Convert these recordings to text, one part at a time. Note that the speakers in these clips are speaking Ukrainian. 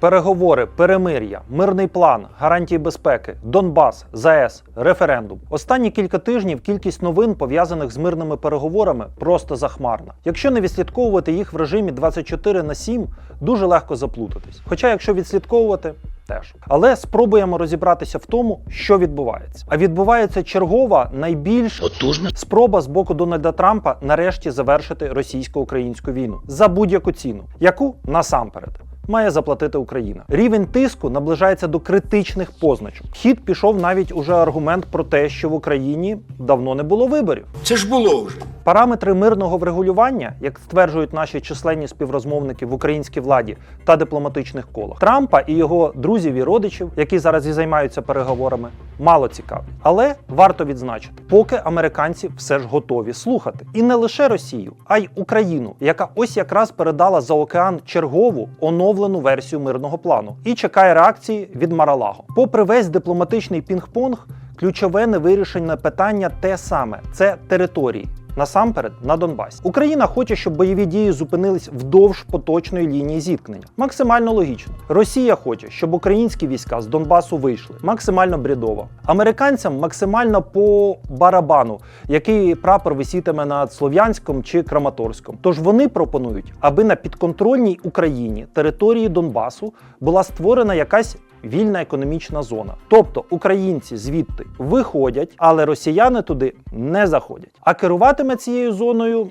Переговори, перемир'я, мирний план, гарантії безпеки, Донбас, ЗАЕС, референдум. Останні кілька тижнів кількість новин пов'язаних з мирними переговорами просто захмарна. Якщо не відслідковувати їх в режимі 24 на 7, дуже легко заплутатись. Хоча, якщо відслідковувати, теж. Але спробуємо розібратися в тому, що відбувається. А відбувається чергова найбільш Потужна Спроба з боку Дональда Трампа нарешті завершити російсько-українську війну за будь-яку ціну, яку насамперед має заплатити Україна. Рівень тиску наближається до критичних позначок. Хід пішов навіть уже аргумент про те, що в Україні давно не було виборів. це ж було вже. Параметри мирного врегулювання, як стверджують наші численні співрозмовники в українській владі та дипломатичних колах, Трампа і його друзів і родичів, які зараз і займаються переговорами, мало цікаві. Але варто відзначити, поки американці все ж готові слухати, і не лише Росію, а й Україну, яка ось якраз передала за океан чергову оновлену версію мирного плану і чекає реакції від Маралаго. Попри весь дипломатичний пінг-понг, ключове невирішене питання те саме це території. Насамперед на Донбасі. Україна хоче, щоб бойові дії зупинились вдовж поточної лінії зіткнення. Максимально логічно. Росія хоче, щоб українські війська з Донбасу вийшли. Максимально брідово. Американцям максимально по барабану, який прапор висітиме над Слов'янськом чи Краматорськом. Тож вони пропонують, аби на підконтрольній Україні території Донбасу була створена якась вільна економічна зона. Тобто українці звідти виходять, але росіяни туди не заходять. А керуватиме цією зоною.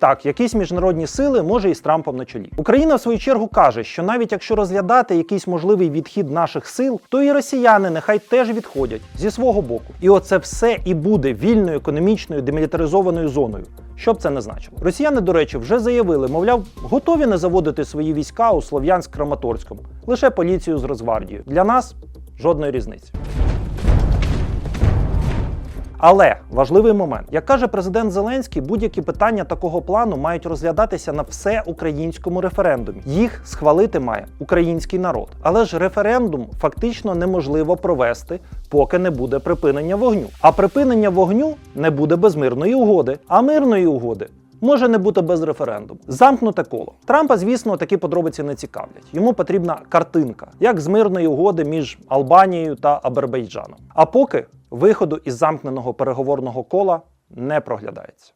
Так, якісь міжнародні сили може і з Трампом на чолі. Україна в свою чергу каже, що навіть якщо розглядати якийсь можливий відхід наших сил, то і росіяни нехай теж відходять зі свого боку. І оце все і буде вільною економічною демілітаризованою зоною. Що б це не значило? Росіяни, до речі, вже заявили, мовляв, готові не заводити свої війська у Слов'янськ-Краматорському, лише поліцію з Росгвардією. Для нас жодної різниці. Але важливий момент, як каже президент Зеленський, будь-які питання такого плану мають розглядатися на всеукраїнському референдумі. Їх схвалити має український народ. Але ж референдум фактично неможливо провести, поки не буде припинення вогню. А припинення вогню не буде без мирної угоди. А мирної угоди може не бути без референдуму. Замкнуте коло. Трампа, звісно, такі подробиці не цікавлять. Йому потрібна картинка, як з мирної угоди між Албанією та Азербайджаном. А поки виходу із замкненого переговорного кола не проглядається.